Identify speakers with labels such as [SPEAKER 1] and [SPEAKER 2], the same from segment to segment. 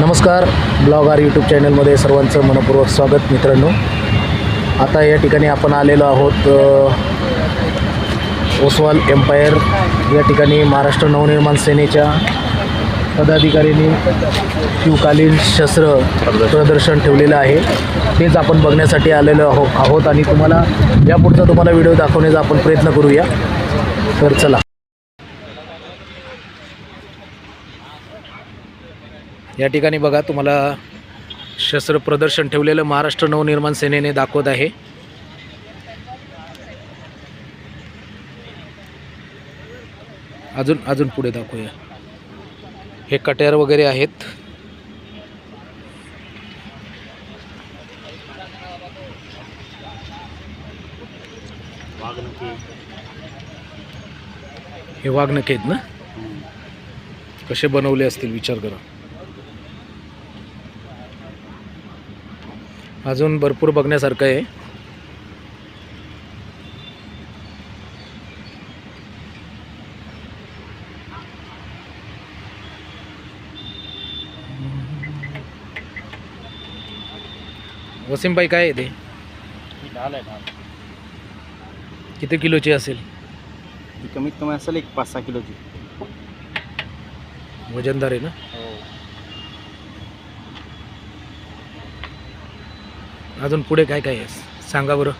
[SPEAKER 1] नमस्कार blog our YouTube चॅनलमध्ये सर्वांचं मनपूर्वक स्वागत मित्रांनो. आता या ठिकाणी आपण आलेलो आहोत ओसवाल एम्पायर. या ठिकाणी महाराष्ट्र नवनिर्माण सेनेच्या पदाधिकाऱ्यांनी शिवकालीन शस्त्र प्रदर्शन ठेवलेलं आहे. तेच आपण बघण्यासाठी आलेलो आहो आहोत आणि तुम्हाला यापुढचा तुम्हाला व्हिडिओ दाखवण्याचा आपण प्रयत्न करूया. तर चला. या ठिकाणी बघा तुम्हाला शस्त्र प्रदर्शन ठेवलेलं महाराष्ट्र नवनिर्माण सेनेने दाखवत आहे. अजून अजून पुढे दाखवूया. हे कट्यार वगैरे आहेत. हे वाघनखे आहेत ना? कसे बनवले असतील विचार करा. अजून भरपूर बघण्यासारखं आहे. वसीमबाई काय आहे ते? किती किलोची असेल?
[SPEAKER 2] कमीत कमी असेल एक पाच सहा किलोची.
[SPEAKER 1] वजनदार आहे ना? अजून पुढे काय काय आहे? सांगा बरं.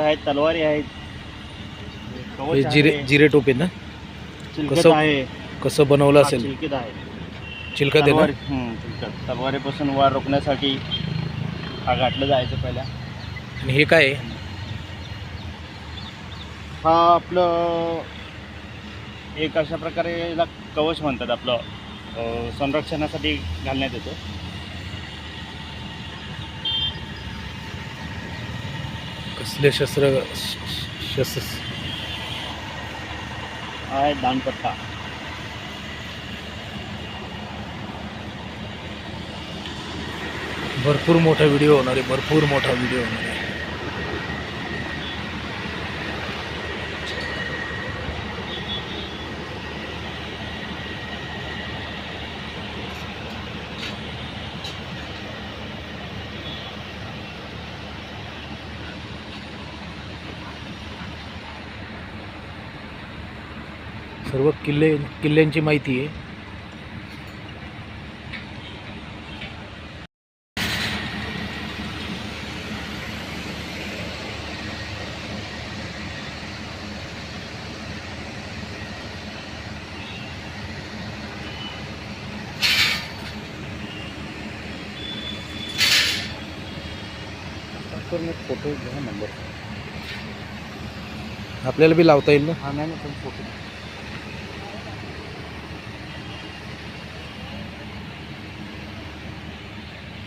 [SPEAKER 2] आहेत तलवारी आहेत. कवच
[SPEAKER 1] जिरे
[SPEAKER 2] आहे,
[SPEAKER 1] जिरे टोपे ना?
[SPEAKER 2] चिलखत
[SPEAKER 1] कसं
[SPEAKER 2] आहे.
[SPEAKER 1] कसं बनवलं
[SPEAKER 2] हा,
[SPEAKER 1] असेल?
[SPEAKER 2] चिलखत आहे.
[SPEAKER 1] चिलखत आहे ना?
[SPEAKER 2] तलवारी हम्म, चिलखत. तलवारीपासून वार रोखण्यासाठी हा घातलं जायचं पहिल्या.
[SPEAKER 1] आणि हे काय आहे?
[SPEAKER 2] हा आपलं एक अशा प्रकारे याला कवच म्हणतात आपलं. अं, संरक्षणासाठी घालण्यात येतो.
[SPEAKER 1] कसले शस्त्र शस्त्र
[SPEAKER 2] आहे दानपट्टा
[SPEAKER 1] भरपूर मोठा व्हिडिओ होणार आहे भरपूर मोठा व्हिडिओ होणार आहे. सर्व किल्ले किल्ल्यांची माहिती आहे.
[SPEAKER 2] फोटो घ्या नंबर
[SPEAKER 1] आपल्याला बी लावता येईल ना?
[SPEAKER 2] हा नाही फोटो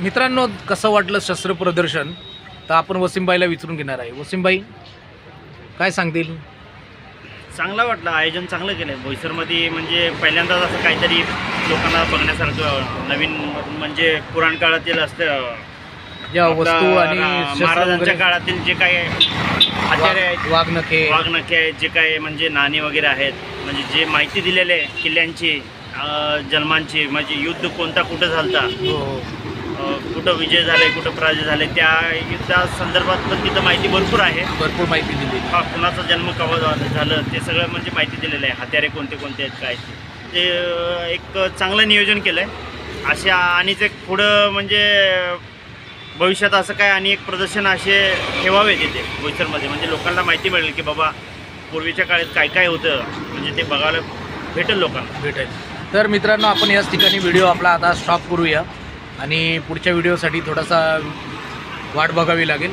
[SPEAKER 1] मित्रांनो कसं वाटलं शस्त्र प्रदर्शन? तर आपण वसीमबाईला विचारून घेणार आहे. वसीमबाई काय सांगतील?
[SPEAKER 2] चांगला वाटलं. आयोजन चांगलं केलं. आहे बोईसरमध्ये म्हणजे पहिल्यांदाच असं काहीतरी लोकांना बघण्यासारखं नवीन म्हणजे पुराण काळातील असतं
[SPEAKER 1] या वस्तू आणि
[SPEAKER 2] महाराजांच्या काळातील जे काही हत्यारे आहेत.
[SPEAKER 1] वाघ- वाघनखे.
[SPEAKER 2] वाघनखे आहेत जे काही म्हणजे नाणी वगैरे आहेत म्हणजे जे माहिती दिलेले आहे किल्ल्यांची जन्मांची म्हणजे युद्ध कोणता कुठं झालता?
[SPEAKER 1] हो,
[SPEAKER 2] कुठं विजय झाले कुठं पराजय झाले त्या युद्धा संदर्भात पण तिथं माहिती भरपूर आहे.
[SPEAKER 1] भरपूर माहिती दिली
[SPEAKER 2] हा कुणाचा जन्म केव्हा झा- झालं ते सगळं म्हणजे माहिती दिलेलं आहे. हत्यारे कोणते कोणते आहेत काय ते. एक चांगलं नियोजन केलं आहे अशा आणिच एक पुढं म्हणजे भविष्यात असं काय आणि एक प्रदर्शन असे ठेवावे तिथे बोईसरमध्ये? म्हणजे लोकांना माहिती मिळेल की बाबा पूर्वीच्या काळात काय काय होतं? म्हणजे ते बघायला भेटेल लोकांना.
[SPEAKER 1] भेटेल. तर मित्रांनो आपण याच ठिकाणी व्हिडिओ आपला आता स्टॉप करूया. आणि पुढच्या व्हिडिओसाठी थोडासा वाट बघावी लागेल.